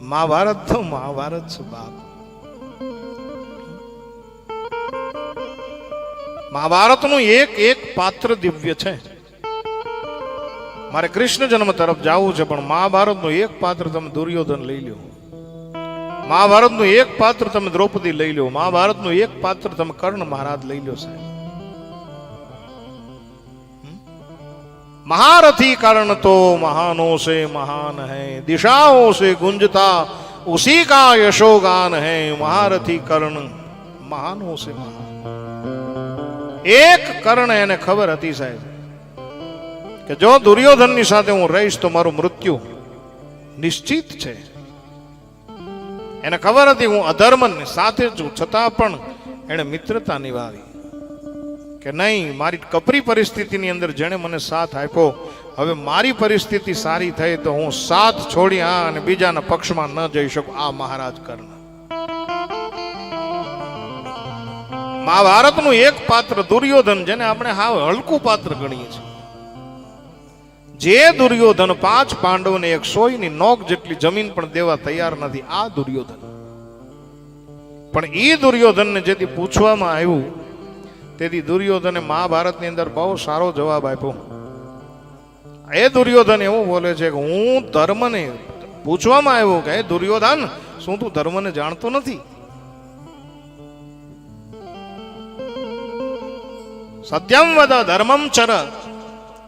મહાભારત તો મહાભારત છે બાપ. મહાભારતનું એક એક પાત્ર દિવ્ય છે. મારે કૃષ્ણ જન્મ તરફ જવું છે, પણ મહાભારતનું એક પાત્ર તમે દુર્યોધન લઈ લો મહાભારતનું એક પાત્ર તમે દ્રૌપદી લઈ લો મહાભારતનું એક પાત્ર તમે કર્ણ મહારાજ લઈ લો સાહેબ. महारथी कारण तो महानों से महान है दिशाओं से गुंजता उसी का यशोगान है महारथी कर्ण महानों से महान એક કર્ણ એને ખબર હતી સાહેબ કે જો દુર્યોધનની સાથે હું રહીશ તો મારું મૃત્યુ નિશ્ચિત છે એને ખબર હતી હું અધર્મ સાથે છું છતાં પણ એને મિત્રતા નિભાવી કે નહીં, મારી કપરી પરિસ્થિતિની અંદર જેણે મને સાથ આપ્યો, હવે મારી પરિસ્થિતિ સારી થઈ તો હું સાથ છોડી આ અને બીજાના પક્ષમાં ન જઈ શકું, આ મહારાજ કર્ણ મહાભારતનું એક પાત્ર દુર્યોધન, જેને આપણે હાવ હલકું પાત્ર ગણીએ છીએ. જે દુર્યોધન પાંચ પાંડવને એક સોયની નોક જેટલી જમીન પણ દેવા તૈયાર નથી, આ દુર્યોધન. પણ એ દુર્યોધનને જેથી પૂછવામાં આવ્યું તેથી દુર્યોધને મહાભારતની અંદર બહુ સારો જવાબ આપ્યો. એ દુર્યોધન એવું બોલે છે કે હું ધર્મને પૂછવામાં આવ્યો કે દુર્યોધન, શું તું ધર્મને જાણતો નથી? સત્યમ વદ ધર્મમ ચર.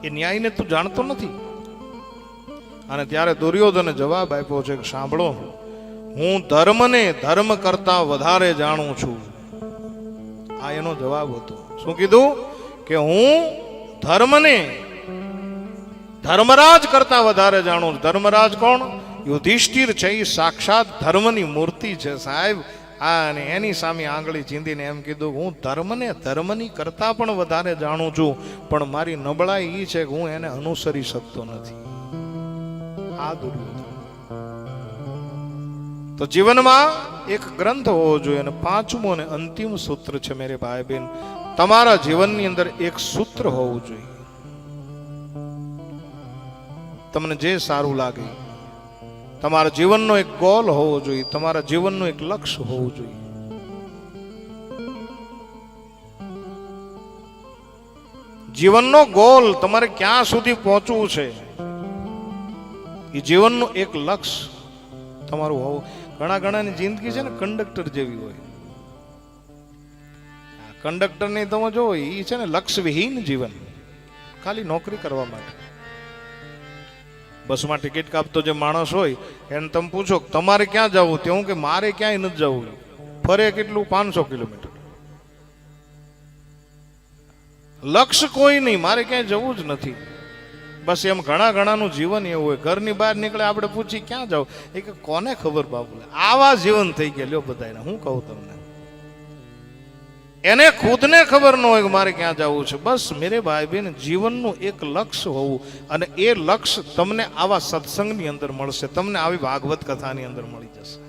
એ ન્યાયને તું જાણતો નથી. અને ત્યારે દુર્યોધને જવાબ આપ્યો છે કે, સાંભળો, હું ધર્મને ધર્મ કરતા વધારે જાણું છું. આ એનો જવાબ હતો. શું કીધું? કે હું ધર્મને ધર્મરાજ કરતા વધારે જાણું ધર્મરાજ કોણ? યુધિષ્ઠિર છે એ સાક્ષાત ધર્મની મૂર્તિ છે સાહેબ. આ અને એની સામે આંગળી ચીંધીને એમ કીધું, હું ધર્મને ધર્મની કરતા પણ વધારે જાણું છું, પણ મારી નબળાઈ એ છે કે હું એને અનુસરી શકતો નથી. આ દુર્યોધન. તો જીવનમાં એક ગ્રંથ હોવો જોઈએ અને પાંચમું અને અંતિમ સૂત્ર છે મેરે ભાઈ બહેન. તમારા જીવનની અંદર એક સૂત્ર હોવું જોઈએ. તમને જે સારું લાગે, તમારા જીવનનો એક ગોલ હોવો જોઈએ, તમારા જીવનનું એક લક્ષ્ય હોવું જોઈએ. જીવનનો ગોલ તમારે ક્યાં સુધી પહોંચવું છે? એ જીવનનું એક લક્ષ્ય તમારું હોવું. ઘણા ઘણાની જિંદગી છે ને કંડક્ટર જેવી હોય. કંડક્ટરની તમે જો એ છે ને લક્ષ્યવિહીન જીવન. ખાલી નોકરી કરવા માટે. બસમાં ટિકિટ કાપતો જે માણસ હોય, એને તમે પૂછો તમારે ક્યાં જવું? તેવું કે મારે ક્યાંય નથી જવું. ફરે કેટલું? પાંચસો કિલોમીટર. લક્ષ્ય કોઈ નહીં, મારે ક્યાંય જવું જ નથી. બસ એમ ઘણા ઘણાનું જીવન એવું હોય. ઘરની બહાર નીકળે આપણે પૂછી ક્યાં જાઓ એ કે કોને ખબર બાપુ આવા જીવન થઈ ગયા. લ્યો બધાને હું કહું તમને. એને ખુદને ખબર ન હોય કે મારે ક્યાં જવું છે. બસ મેરે ભાઈ બહેન, જીવનનું એક લક્ષ્ય હોવું અને એ લક્ષ્ય તમને આવા સત્સંગની અંદર મળશે. તમને આવી ભાગવત કથાની અંદર મળી જશે.